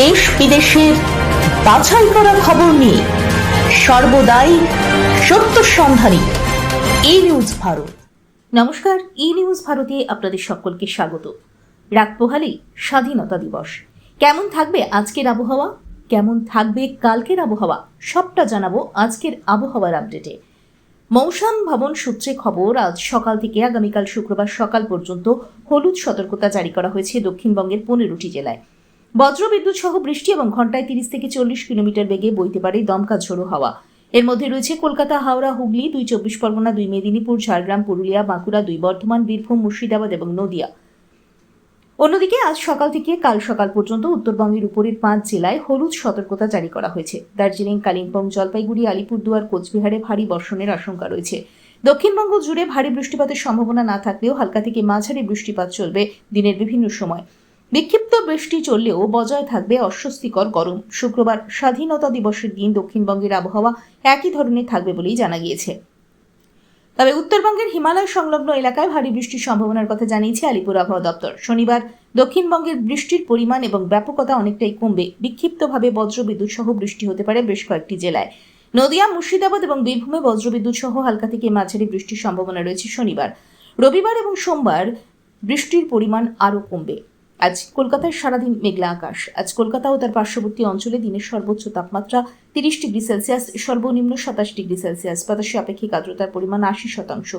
দেশ বিদেশের বাছাই করা খবর নিয়ে সর্বদাই সত্য সন্ধানী এই নিউজ ভারত। নমস্কার ই নিউজ ভারতে আপনাদের সকলকে স্বাগত। রাত পোহালেই স্বাধীনতা দিবস। কেমন থাকবে আজকের আবহাওয়া? কেমন থাকবে কালকের আবহাওয়া? সবটা জানাব আজকের আবহাওয়ার আপডেটে। মৌসাম ভবন সূত্রে খবর, আজ সকাল থেকে আগামীকাল শুক্রবার সকাল পর্যন্ত হলুদ সতর্কতা জারি করা হয়েছে দক্ষিণবঙ্গের পনেরোটি জেলায়। বজ্রবিদ্যুৎ সহ বৃষ্টি এবং ঘন্টায় তিরিশ থেকে চল্লিশ কিলোমিটার বেগে বইতে পারে দমকা ঝোড়ো হাওয়া। এর মধ্যে রয়েছে কলকাতা, হাওড়া, হুগলি, দুই চব্বিশ পরগনা, দুই মেদিনীপুর, ঝাড়গ্রাম, পুরুলিয়া, বাঁকুড়া, দুই বর্ধমান, বীরভূম, মুর্শিদাবাদ এবং নদিয়া। অন্যদিকে আজ সকাল থেকে কাল সকাল পর্যন্ত উত্তরবঙ্গের উপরের পাঁচ জেলায় হলুদ সতর্কতা জারি করা হয়েছে। দার্জিলিং, কালিম্পং, জলপাইগুড়ি, আলিপুরদুয়ার, কোচবিহারে ভারী বর্ষণের আশঙ্কা রয়েছে। দক্ষিণবঙ্গ জুড়ে ভারী বৃষ্টিপাতের সম্ভাবনা না থাকলেও হালকা থেকে মাঝারি বৃষ্টিপাত চলবে দিনের বিভিন্ন সময়। বিক্ষিপ্ত বৃষ্টি চললেও বজায় থাকবে অস্বস্তিকর গরম। শুক্রবার স্বাধীনতা দিবসের দিন দক্ষিণবঙ্গের আবহাওয়া একই ধরনের থাকবে বলেই জানা গিয়েছে। তবে উত্তরবঙ্গের হিমালয় সংলগ্ন এলাকায় ভারী বৃষ্টির সম্ভাবনার কথা জানিয়েছে আলিপুর আবহাওয়া দপ্তর। শনিবার দক্ষিণবঙ্গের বৃষ্টির পরিমাণ এবং ব্যাপকতা অনেকটাই কমবে। বিক্ষিপ্তভাবে বজ্রবিদ্যুৎ সহ বৃষ্টি হতে পারে বেশ কয়েকটি জেলায়। নদিয়া, মুর্শিদাবাদ এবং বীরভূমে বজ্রবিদ্যুৎ সহ হালকা থেকে মাঝারি বৃষ্টির সম্ভাবনা রয়েছে শনিবার। রবিবার এবং সোমবার বৃষ্টির পরিমাণ আরও কমবে। আজ কলকাতায় সারাদিন মেঘলা আকাশ। আজ কলকাতা ও তার পার্শ্ববর্তী অঞ্চলে দিনের সর্বোচ্চ তাপমাত্রা তিরিশ ডিগ্রি সেলসিয়াস, সর্বনিম্ন সাতাশ ডিগ্রি সেলসিয়াস, বাতাসে আপেক্ষিক আর্দ্রতার পরিমাণ আশি শতাংশ।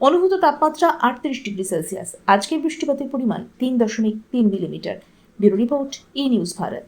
অনুভূত তাপমাত্রা আটত্রিশ ডিগ্রি সেলসিয়াস। আজকের বৃষ্টিপাতের পরিমাণ তিন দশমিক তিন millimetre. Bureau report E news Bharat.